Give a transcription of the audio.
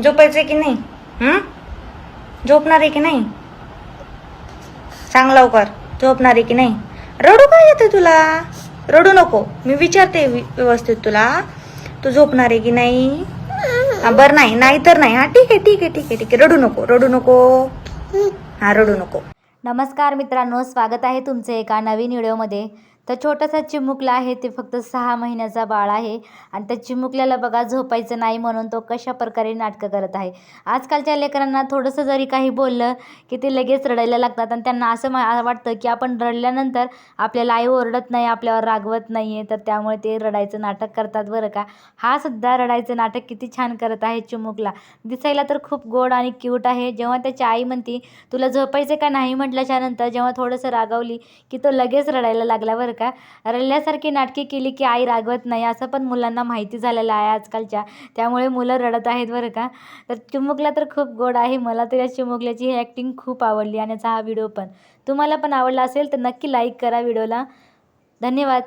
झोपायचं की नाही? हं? झोपणार आहे की नाही? सांग लवकर. झोपणार आहे की नाही? रडू काय येते तुला? रडू नको. मी विचारते व्यवस्थित तुला. तू झोपणार आहे की नाही? हा, बरं नाही. नाही तर नाही. हा ठीक आहे ठीक आहे ठीक आहे ठीक आहे. रडू नको रडू नको. हा रडू नको. नमस्कार मित्रांनो. स्वागत आहे तुमचे एका नवीन व्हिडिओमध्ये. तर छोटासा चिमुकला आहे ते फक्त सहा महिन्याचा बाळ आहे. आणि त्या चिमुकल्याला बघा झोपायचं नाही म्हणून तो कशा प्रकारे नाटकं करत आहे. आजकालच्या लेकरांना थोडंसं जरी काही बोललं की ते लगेच रडायला लागतात आणि त्यांना असं मा वाटतं की आपण रडल्यानंतर आपल्याला आई ओरडत नाही आपल्यावर रागवत नाही आहे तर त्यामुळे ते रडायचं नाटक करतात बरं का. हा सुद्धा रडायचं नाटक किती छान करत आहे चिमुकला. दिसायला तर खूप गोड आणि क्यूट आहे. जेव्हा त्याची आई म्हणती तुला झोपायचं का नाही? म्हटल्याच्या नंतर जेव्हा थोडंसं रागावली की तो लगेच रडायला लागला बरं का? रडल्यासारखी नाटके केली की आई रागवत नाही असं पण मुलांना माहिती झालेलं आहे आजकालच्या. त्यामुळे मुलं रडत आहेत बरं का? तर चिमुकला तर खूप गोड आहे. मला तर या चिमुकल्याची ही ॲक्टिंग खूप आवडली आणि याचा हा व्हिडिओ पण. तुम्हाला पण आवडला असेल तर नक्की लाईक करा व्हिडिओला धन्यवाद.